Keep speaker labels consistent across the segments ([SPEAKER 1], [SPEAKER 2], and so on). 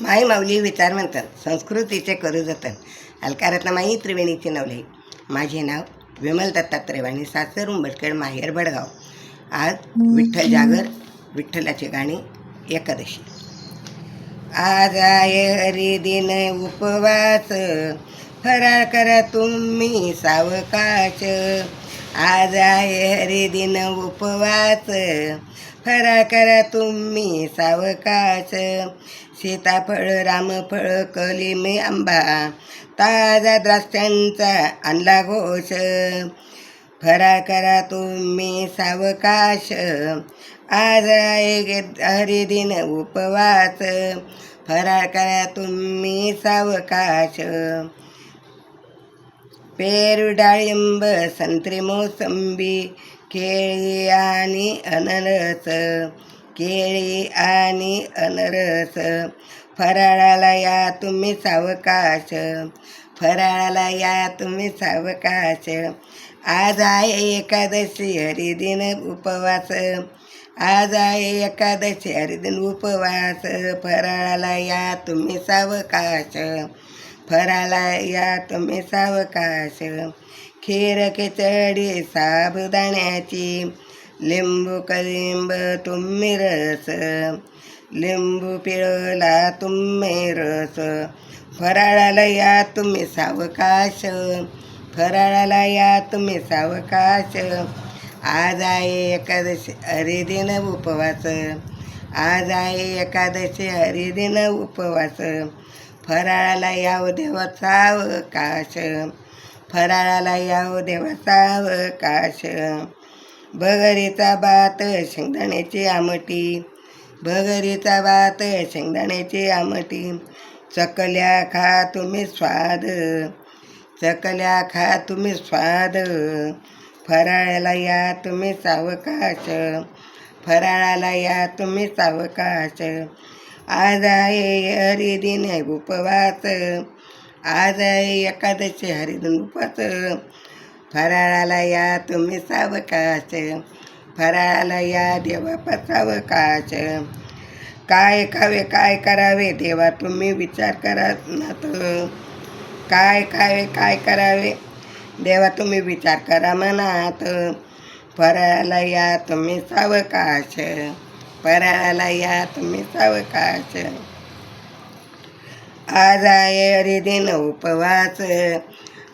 [SPEAKER 1] माई माऊली विचार म्हणतात संस्कृतीचे करू जतन. अलकारत्न माई त्रिवेणीचे नवले. माझे नाव विमल दत्तात्रेवाणी सासर उंबटखेड माहेर बडगाव. आज विठ्ठल जागर विठ्ठलाची गाणी एकादशी. आज आहे हरिदिन उपवास. फराळ करा तुम्ही सावकाश. आज आहे हरिदिन उपवास. फराळ करा तुम्ही सावकाश. सीताफळ रामफळ कलिमी आंबा. ताजा द्राक्षांचा आणला घोष फराळ करा तुम्ही सावकाश. आज आहे हरिदिन उपवास. फराळ करा तुम्ही सावकाश पेरू डाळिंब संत्री मोसंबी केळी आणि अनरस. केळी आणि अनरस. फराळाला या तुम्ही सावकाश फराळाला या तुम्ही सावकाश आज आहे एकादशी हरिदिन उपवास. आज आहे एकादशी. हरिदिन उपवास. फराळाला या तुम्ही सावकाश. फराळा या तुम्ही सावकाश. खीर खिचडी साबुदाण्याची. लिंबू कलिंब तुम्ही रस. लिंबू पिळला तुम्ही रस. फराळाला या तुम्ही सावकाश. फराळाला या तुम्ही सावकाश. आज आहे एकादशी हरिदिन उपवास. आज आहे एकादशी हरिदिन उपवास. फराळाला याव देवा अवकाश फराळाला याव देवा अवकाश भगरीचा भात शेंगदाण्याची आमटी. भगरीचा भात शेंगदाण्याची आमटी. चकल्या खा तुम्ही स्वाद. चकल्या खा तुम्ही स्वाद. फराळाला या तुम्ही सावकाश. फराळाला या तुम्ही सावकाश. आज आहे हरिदिन उपवास. आज आहे एकादशी हरिदिन उपवास. फराळाला या तुम्ही सावकाश. फराळाला या देवा सावकाश. काय खावे काय करावे देवा तुम्ही विचार करा ना तो काय खावे काय करावे देवा तुम्ही विचार करा मनात. फराळाला या तुम्ही सावकाश. फराळाला या तुम्ही सावकाश. आज आहे हरिदिन उपवास.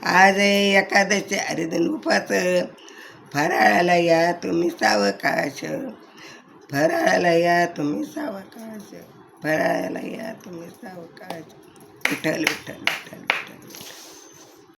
[SPEAKER 1] आज एकादशी हरिदिन उपवास. फराळाला या तुम्ही सावकाश. फराळाला या तुम्ही सावकाश. फराळाला या तुम्ही सावकाश. विठ्ठल विठ्ठल विठ्ठल